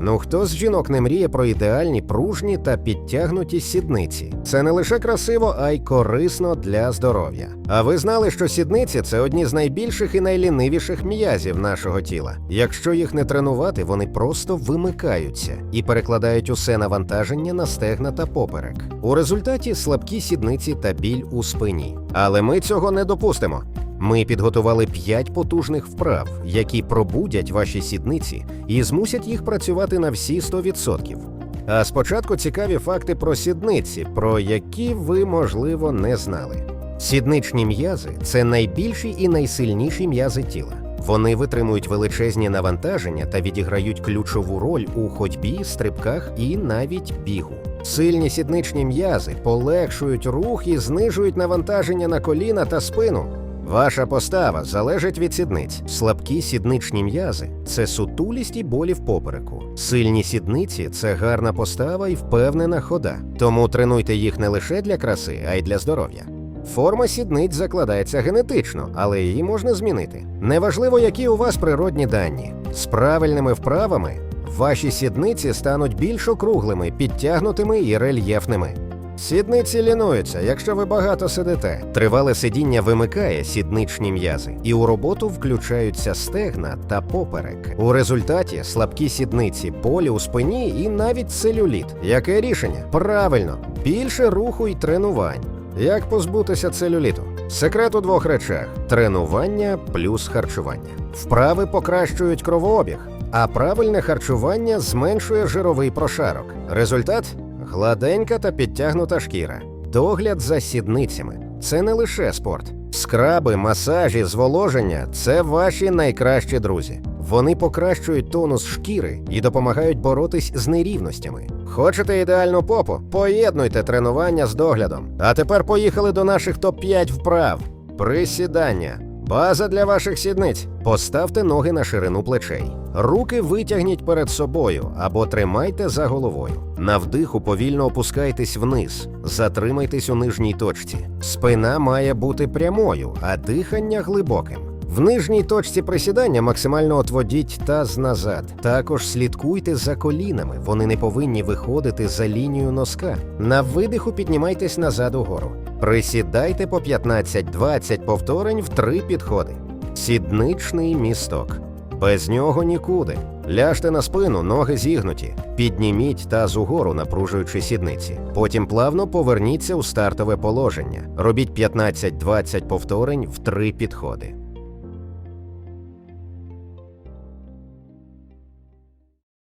Ну хто з жінок не мріє про ідеальні, пружні та підтягнуті сідниці? Це не лише красиво, а й корисно для здоров'я. А ви знали, що сідниці це одні з найбільших і найлінивіших м'язів нашого тіла. Якщо їх не тренувати, вони просто вимикаються і перекладають усе навантаження на стегна та поперек. У результаті слабкі сідниці та біль у спині. Але ми цього не допустимо. Ми підготували 5 потужних вправ, які пробудять ваші сідниці і змусять їх працювати на всі 100%. А спочатку цікаві факти про сідниці, про які ви, можливо, не знали. Сідничні м'язи це найбільші і найсильніші м'язи тіла. Вони витримують величезні навантаження та відіграють ключову роль у ходьбі, стрибках і навіть бігу. Сильні сідничні м'язи полегшують рух і знижують навантаження на коліна та спину. Ваша постава залежить від сідниць. Слабкі сідничні м'язи це сутулість і болі в попереку. Сильні сідниці це гарна постава і впевнена хода. Тому тренуйте їх не лише для краси, а й для здоров'я. Форма сідниць закладається генетично, але її можна змінити. Неважливо, які у вас природні дані. З правильними вправами ваші сідниці стануть більш округлими, підтягнутими і рельєфними. Сідниці лінуються, якщо ви багато сидите. Тривале сидіння вимикає сідничні м'язи, і у роботу включаються стегна та поперек. У результаті слабкі сідниці, болі у спині і навіть целюліт. Яке рішення? Правильно, більше руху і тренувань. Як позбутися целюліту? Секрет у двох речах: тренування плюс харчування. Вправи покращують кровообіг, а правильне харчування зменшує жировий прошарок. Результат гладенька та підтягнута шкіра. Догляд за сідницями це не лише спорт. Скраби, масажі, зволоження це ваші найкращі друзі. Вони покращують тонус шкіри і допомагають боротись з нерівностями. Хочете ідеальну попу? Поєднуйте тренування з доглядом. А тепер поїхали до наших топ-5 вправ. Присідання. База для ваших сідниць. Поставте ноги на ширину плечей. Руки витягніть перед собою або тримайте за головою. На вдиху повільно опускайтесь вниз. Затримайтесь у нижній точці. Спина має бути прямою, а дихання глибоким. В нижній точці присідання максимально отводіть таз назад. Також слідкуйте за колінами, вони не повинні виходити за лінію носка. На видиху піднімайтесь назад угору. Присідайте по 15-20 повторень в три підходи. Сідничний місток. Без нього нікуди. Ляжте на спину, ноги зігнуті. Підніміть таз угору, напружуючи сідниці. Потім плавно поверніться у стартове положення. Робіть 15-20 повторень в три підходи.